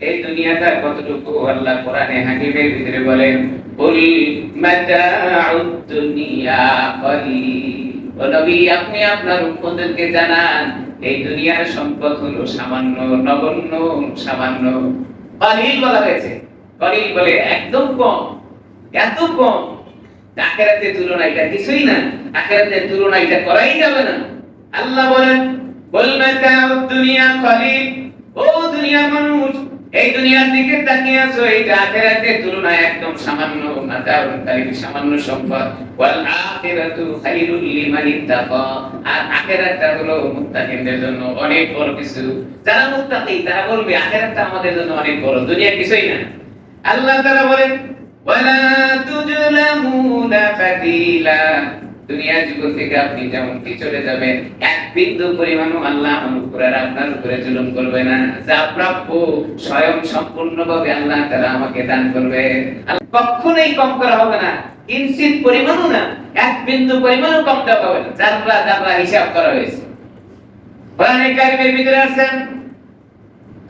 এই দুনিয়াটা কতটুকু আল্লাহ কোরআনে হাকিমের ভিতরে বলেন, কুল দুনিয়া ও নবী, আপনি আপনার উম্মতদেরকে জানান, এই দুনিয়ার সম্পদ হলো সামান্য, নগণ্য, সামান্য। কলিল বলা হয়েছে। কলিল বলে, একদম কম, এত কম। আখেরাতের তুলনা এটা কিছুই না আখেরাতের তুলনা এটা করাই যাবে না। আল্লাহ বলেন বল মাতাউদ দুনিয়া কলিল। ও দুনিয়ার মানুষ এই দুনিয়ার দিকে তাকিয়ে আছো এইটা আখেরাতের তুলনায় একদম সামান্য মাতাউন কালিল সামান্য সম্পদ? ওয়াল আখিরাতু খাইরুল লিমান ইত্তাকা। আর আখেরাতটা হলো মুত্তাকিনদের জন্য অনেক বড় কিছু। যারা মুত্তাকি, তারা বলবে, আখেরাতটা আমাদের জন্য অনেক বড় দুনিয়া কিছুই না। আল্লাহ তাআলা বলেন, ওয়ালা তুজলামুনা ফাতিলা দুনিয়ার জীবন থেকে আপনি যেমন কি চলে যাবেন, এক বিন্দু পরিমাণও আল্লাহ আমার আপনার উপরে জুলুম করবে না। যা প্রাপ্য স্বয়ং সম্পূর্ণভাবে আল্লাহ তারা আমাকে দান করবে। কখনোই কম করা হবে না কিঞ্চিত পরিমাণও না, এক বিন্দু পরিমাণও কম দেওয়া হবে না। যাত্রা যাত্রা হিসাব করা হয়েছে। কোরআনে কারিমের ভিতরে আছেন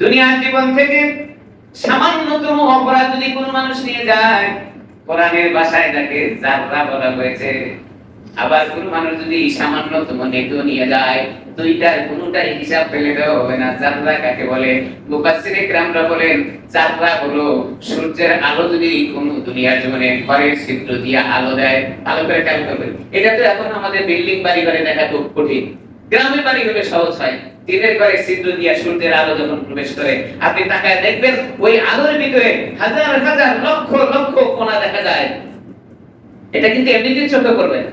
দুনিয়ার জীবন থেকে সামান্যতম অপরাধ যদি কোন মানুষ নিয়ে যায়, কোরআনের ভাষায় তাকে জাররা বলা হয়েছে। আবার কোন মানুষ যদি সামান্যতম নেতু নিয়ে যায় দুইটার হিসাব ফেলে দেওয়া হবে না। চাঁদরা কাকে বলে? বলেন চাঁদরা হলো সূর্যের আলো যদি দুনিয়ার জীবনে ঘরের ছিদ্র দিয়ে আলো দেয় আলো করে করবেন। এটা তো এখন আমাদের বিল্ডিং বাড়ি দেখা খুব কঠিন। গ্রামের বাড়ি হলে সহজ হয়। দিনের ঘরে ছিদ্র দিয়ে সূর্যের আলো যখন প্রবেশ করে, আপনি তাকায় দেখবেন ওই আলোর ভিতরে হাজার হাজার লক্ষ লক্ষ কোনা দেখা যায়। এটা কিন্তু এমনিতেই চোখে পড়বে না।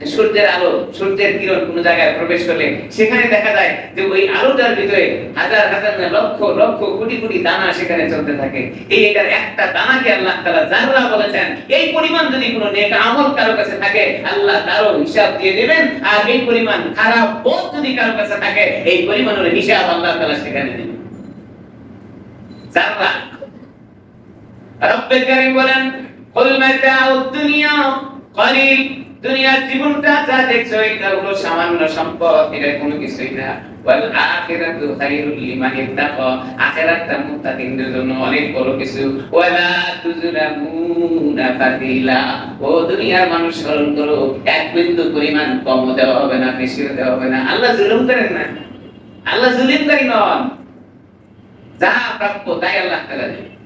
সূর্যের আলো, সূর্যের কিরণ কোন জায়গায় প্রবেশ করলে সেখানে দেখা যায় যে ওই আলোটার ভিতরে হাজার হাজার না লক্ষ লক্ষ, কোটি কোটি দানা সেখানে চলতে থাকে। এই এটার একটা দানাকে আল্লাহ তাআলা জাররা বলেছেন, এই পরিমাণ যদি কোনো নেক আমল কারও কাছে থাকে, আল্লাহ তারও হিসাব দিয়ে দেবেন। আর এই পরিমাণ খারাপ বোধ যদি কারও কাছে থাকে, এই পরিমাণের হিসাব আল্লাহ তাআলা সেখানে দিবেন। জাররা। রব্বে কারীম বলেন, কুল মাতাউদ দুনিয়া, কলিল দুনিয়ার জীবনটা যা দেখছ, এটা হলো সামান্য সম্পদ, এটা কোনো কিছুই না। ওয়াল আখিরাতু খাইরুল লিমান ইত্তাকা, আখিরাতটা মুত্তাকিনদের জন্য অনেক বড় কিছু। ওয়ালা তুজলামুনা ফাতিলা, ও দুনিয়ার মানুষ স্মরণ করো, এক বিন্দু পরিমাণ কম দেওয়া হবে না, বেশি দেওয়া হবে না। আল্লাহ জুলুম করেন না। আল্লাহ জুলুমকারী নন। যা প্রাপ্য তাই আল্লাহ তাআলা দেন।